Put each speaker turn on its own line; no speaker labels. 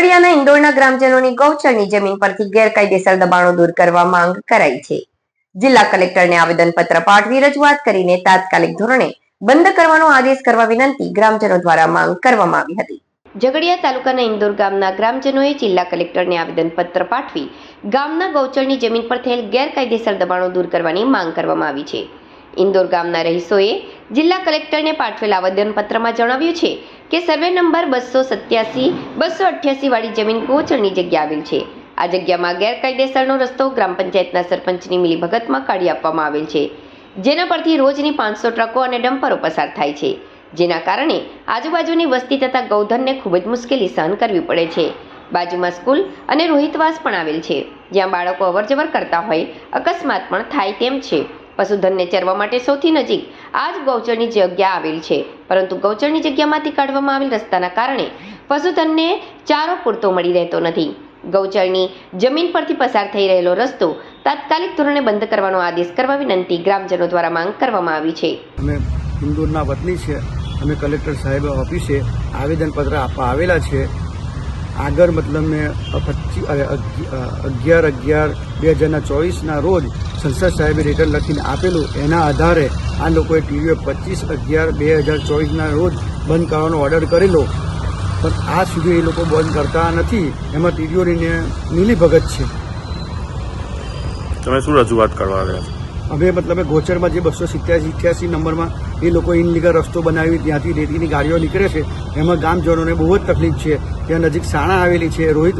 ઝઘડિયાના ઇન્દોરના ગ્રામજનોની ગૌચરની જમીન પરથી ગેરકાયદેસર દબાણો દૂર કરવા માંગ કરાઈ છે. જિલ્લા કલેક્ટરને આવેદનપત્ર પાઠવી રજૂઆત કરીને તાત્કાલિક ધોરણે બંધ કરવાનો આદેશ કરવા વિનંતી ગ્રામજનો દ્વારા માંગ કરવામાં આવી હતી. ઝઘડિયા તાલુકાના ઇન્દોર ગામના ગ્રામજનોએ જિલ્લા કલેક્ટરને આવેદનપત્ર પાઠવી ગામના ગૌચરની જમીન પર થયેલ ગેરકાયદેસર દબાણો દૂર કરવાની માંગ કરવામાં આવી છે. ઇન્દોર ગામના રહીશોએ જિલ્લા કલેક્ટરને પાઠવેલ આવેદનપત્રમાં જણાવ્યું છે કે સર્વે નંબર બસો સત્યાસી, બસો અઠ્યાસી વાળી જમીન ગોચરની જગ્યા આવેલ છે. આ જગ્યામાં ગેરકાયદેસરનો રસ્તો ગ્રામ પંચાયતના સરપંચની મિલીભગતમાં કાઢી આપવામાં આવેલ છે. જેના પરથી રોજની પાંચસો ટ્રકો અને ડમ્પરો પસાર થાય છે. જેના કારણે આજુબાજુની વસ્તી તથા ગૌધનને ખૂબ જ મુશ્કેલી સહન કરવી પડે છે. બાજુમાં સ્કૂલ અને રોહિતવાસ પણ આવેલ છે. જ્યાં બાળકો અવરજવર કરતા હોય, અકસ્માત પણ થાય તેમ છે. પશુધનને ચરવા માટે સૌથી નજીક. આ જ ગૌચરની જગ્યા આવેલ છે. પરંતુ ગૌચરની જગ્યામાંથી કાઢવામાં આવેલ રસ્તાના કારણે પશુધનને ચારો પૂરતો મળી રહેતો નથી. ગૌચરની જમીન પરથી પસાર થઈ રહેલો રસ્તો તાત્કાલિક ધોરણે બંધ કરવાનો આદેશ કરવા વિનંતી ગ્રામજનો દ્વારા માંગ કરવામાં આવી છે.
અમે ઇન્દોરના વતની છે અમે કલેક્ટર સાહેબ ઓફિસે આવેદનપત્ર આપવા આવેલા છે. આગળ મતલબ મેં પચીસ અગિયાર અગિયાર બે હજારના ચોવીસના રોજ સંસદ સાહેબે રિટર્ન લખીને આપેલું એના આધારે આ લોકોએ ટીવીઓ પચીસ અગિયાર બે હજાર ચોવીસના રોજ બંધ કરવાનો ઓર્ડર કરેલો. પણ આ સુધી એ લોકો બંધ કરતા નથી. એમાં ટીડીઓની નીલીભગત છે.
તમે શું રજૂઆત કરવા આવ્યા છો?
અમે મતલબ ગોચરમાં જે બસો સિત્યાસી ઇઠ્યાસી નંબરમાં એ લોકો ઇનલીગલ રસ્તો બનાવી ત્યાંથી રેતીની ગાડીઓ નીકળે છે. એમાં ગામજનોને બહુ જ તકલીફ છે. ત્યાં નજીક સાણા આવેલી છે રોહિતવા